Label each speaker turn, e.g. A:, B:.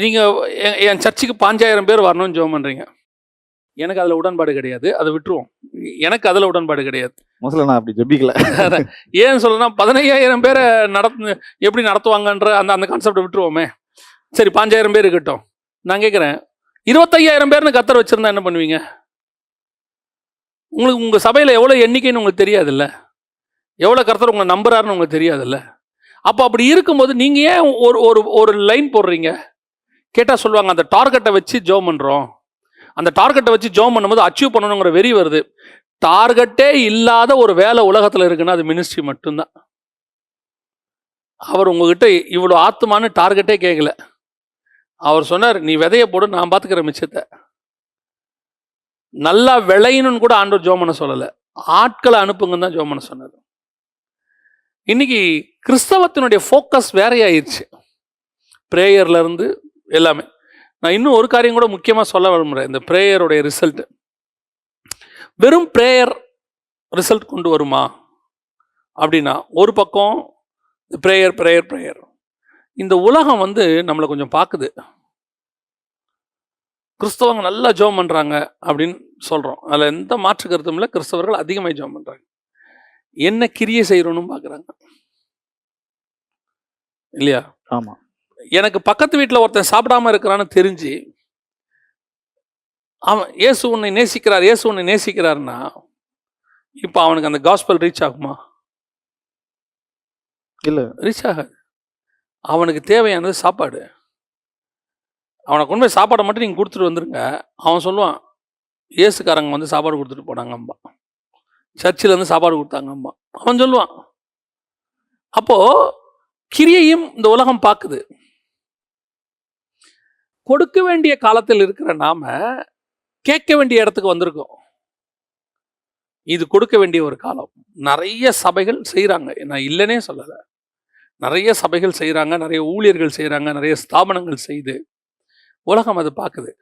A: நீங்கள் என் சர்ச்சுக்கு பாஞ்சாயிரம் பேர் வரணும்னு ஜெபம் பண்ணுறீங்க எனக்கு அதில் உடன்பாடு கிடையாது. அதை விட்டுருவோம். எனக்கு அதில் உடன்பாடு கிடையாது.
B: முதல்ல நான் அப்படி ஜெபிக்கல.
A: ஏன் சொல்லணும்னா பதினையாயிரம் பேரை நடத்து எப்படி நடத்துவாங்கன்ற அந்த அந்த கான்செப்டை விட்டுருவோமே. சரி பாஞ்சாயிரம் பேர் இருக்கட்டும். நான் கேட்குறேன் இருபத்தையாயிரம் பேர்னு கத்தர் வச்சுருந்தா என்ன பண்ணுவீங்க? உங்களுக்கு உங்கள் சபையில் எவ்வளோ எண்ணிக்கைன்னு உங்களுக்கு தெரியாதுல்ல? எவ்வளோ கர்த்தர் உங்களை நம்புறாருன்னு உங்களுக்கு தெரியாதுல்ல? அப்போ அப்படி இருக்கும்போது நீங்கள் ஏன் ஒரு ஒரு ஒரு லைன் போடுறீங்க? கேட்டால் சொல்லுவாங்க அந்த டார்கெட்டை வச்சு ஜோம் பண்ணுறோம் அந்த டார்கெட்டை வச்சு ஜோம் பண்ணும்போது அச்சீவ் பண்ணணுங்கிற வெறி வருது. டார்கெட்டே இல்லாத ஒரு வேலை உலகத்தில் இருக்குன்னா அது மினிஸ்ட்ரி மட்டும்தான். அவர் உங்ககிட்ட இவ்வளோ ஆத்துமான்னு டார்கெட்டே கேட்கல அவர் சொன்னார் நீ விதைய போடு நான் பார்த்துக்கிற மிச்சத்தை. நல்லா விளையணும்னு கூட ஆண்டவர் ஜோம் பண்ண சொல்லலை. ஆட்களை அனுப்புங்கன்னு தான் ஜோம் பண்ண சொன்னார். இன்னைக்கு கிறிஸ்தவத்தினுடைய ஃபோக்கஸ் வேறையாயிருச்சு. ப்ரேயர்லேருந்து எல்லாமே. நான் இன்னும் ஒரு காரியம் கூட முக்கியமாக சொல்ல விரும்புகிறேன் இந்த ப்ரேயருடைய ரிசல்ட் வெறும் ப்ரேயர் ரிசல்ட் கொண்டு வருமா? அப்படின்னா ஒரு பக்கம் ப்ரேயர் ப்ரேயர் ப்ரேயர் இந்த உலகம் வந்து நம்மளை கொஞ்சம் பார்க்குது கிறிஸ்தவங்க நல்லா ஜெபம் பண்ணுறாங்க அப்படின்னு சொல்கிறோம் அதில் எந்த மாற்று கருத்தும் இல்லை. கிறிஸ்தவர்கள் அதிகமாக ஜோம் பண்ணுறாங்க என்ன கிரியை செய்கிறோன்னு பார்க்குறாங்க இல்லையா?
B: ஆமாம்
A: எனக்கு பக்கத்து வீட்டில் ஒருத்தன் சாப்பிடாம இருக்கிறான்னு தெரிஞ்சு அவன் இயேசு உன்னை நேசிக்கிறார் இயேசு உன்னை நேசிக்கிறாருன்னா இப்போ அவனுக்கு அந்த காஸ்பல் ரீச் ஆகுமா?
B: இல்ல.
A: ரீச் ஆகாது. அவனுக்கு தேவையானது சாப்பாடு. அவனை கொண்டு போய் சாப்பாடை மட்டும் நீங்கள் கொடுத்துட்டு வந்துருங்க. அவன் சொல்லுவான் இயேசுக்காரங்க வந்து சாப்பாடு கொடுத்துட்டு போனாங்க அம்மா சர்ச்சில் இருந்து சாப்பாடு கொடுத்தாங்க அம்மா அவன் சொல்லுவான் அப்போ கிரியையும் இந்த உலகம் பார்க்குது. கொடுக்க வேண்டிய காலத்தில் இருக்கிற நாம கேட்க வேண்டிய இடத்துக்கு வந்திருக்கோம். இது கொடுக்க வேண்டிய ஒரு காலம். நிறைய சபைகள் செய்கிறாங்க நான் இல்லைன்னே சொல்லலை. நிறைய சபைகள் செய்கிறாங்க நிறைய ஊழியர்கள் செய்கிறாங்க நிறைய ஸ்தாபனங்கள் செய்து உலகம் அது பார்க்குது.